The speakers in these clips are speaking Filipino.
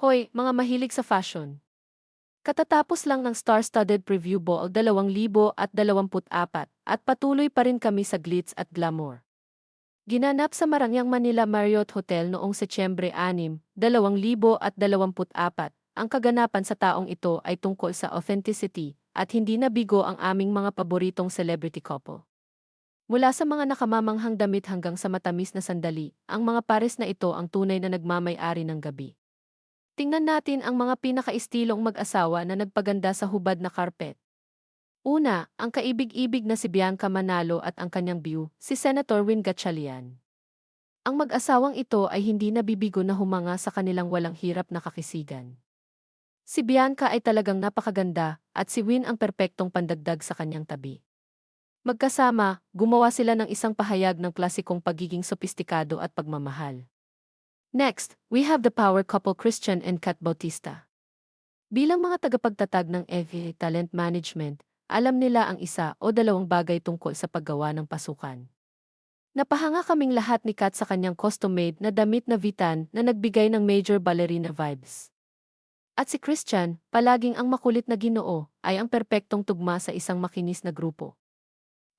Hoy, mga mahilig sa fashion. Katatapos lang ng star-studded preview ball 2024 at patuloy pa rin kami sa glitz at glamour. Ginanap sa Marangyang Manila Marriott Hotel noong Setyembre 6, 2024. Ang kaganapan sa taong ito ay tungkol sa authenticity at hindi nabigo ang aming mga paboritong celebrity couple. Mula sa mga nakamamanghang damit hanggang sa matamis na sandali, ang mga pares na ito ang tunay na nagmamay-ari ng gabi. Tingnan natin ang mga pinaka-estilong mag-asawa na nagpaganda sa hubad na karpet. Una, ang kaibig-ibig na si Bianca Manalo at ang kanyang view, si Senator Win Gatchalian. Ang mag-asawang ito ay hindi nabibigo na humanga sa kanilang walang hirap na kakisigan. Si Bianca ay talagang napakaganda at si Win ang perpektong pandagdag sa kanyang tabi. Magkasama, gumawa sila ng isang pahayag ng klasikong pagiging sopistikado at pagmamahal. Next, we have the power couple Christian and Kat Bautista. Bilang mga tagapagtatag ng FA Talent Management, alam nila ang isa o dalawang bagay tungkol sa paggawa ng pasukan. Napahanga kaming lahat ni Kat sa kanyang custom-made na damit na vitan na nagbigay ng major ballerina vibes. At si Christian, palaging ang makulit na ginoo, ay ang perpektong tugma sa isang makinis na grupo.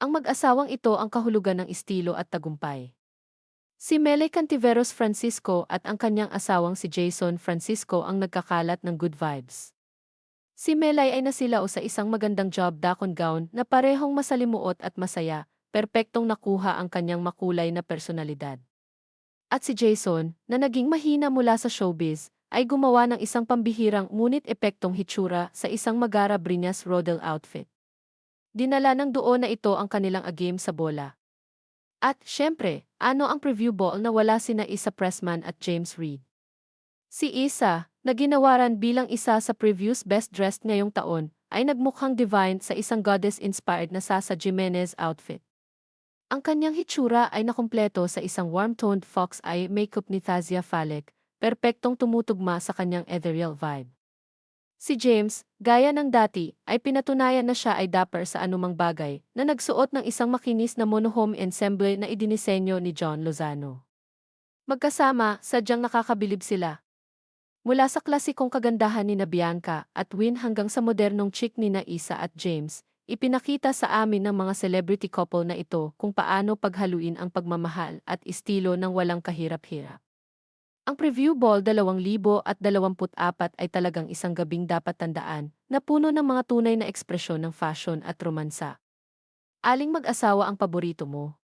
Ang mag-asawang ito ang kahulugan ng estilo at tagumpay. Si Mele Cantiveros Francisco at ang kanyang asawang si Jason Francisco ang nagkakalat ng good vibes. Si Melay ay nasilao sa isang magandang job dakon gown na parehong masalimuot at masaya, perpektong nakuha ang kanyang makulay na personalidad. At si Jason, na naging mahina mula sa showbiz, ay gumawa ng isang pambihirang ngunit epektong hitsura sa isang Magara Brinas Rodel outfit. Dinala ng doon na ito ang kanilang agim sa bola. At, syempre, ano ang preview ball na wala sina Isa Pressman at James Reid? Si Isa, na ginawaran bilang isa sa previews best dressed ngayong taon, ay nagmukhang divine sa isang goddess-inspired na Sasa Jimenez outfit. Ang kanyang hitsura ay nakumpleto sa isang warm-toned fox eye makeup ni Thazia Falek, perpektong tumutugma sa kanyang ethereal vibe. Si James, gaya ng dati, ay pinatunayan na siya ay dapper sa anumang bagay na nagsuot ng isang makinis na monohome ensemble na idinisenyo ni John Lozano. Magkasama, sadyang nakakabilib sila. Mula sa klasikong kagandahan ni na Bianca at Win hanggang sa modernong chick ni na Isa at James, ipinakita sa amin ng mga celebrity couple na ito kung paano paghaluin ang pagmamahal at estilo ng walang kahirap-hirap. Ang preview ball 2024 ay talagang isang gabing dapat tandaan na puno ng mga tunay na ekspresyon ng fashion at romansa. Aling mag-asawa ang paborito mo?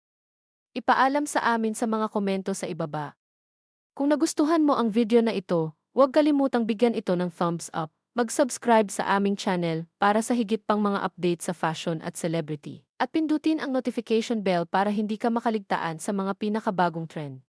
Ipaalam sa amin sa mga komento sa ibaba. Kung nagustuhan mo ang video na ito, huwag kalimutang bigyan ito ng thumbs up, mag-subscribe sa aming channel para sa higit pang mga update sa fashion at celebrity, at pindutin ang notification bell para hindi ka makaligtaan sa mga pinakabagong trend.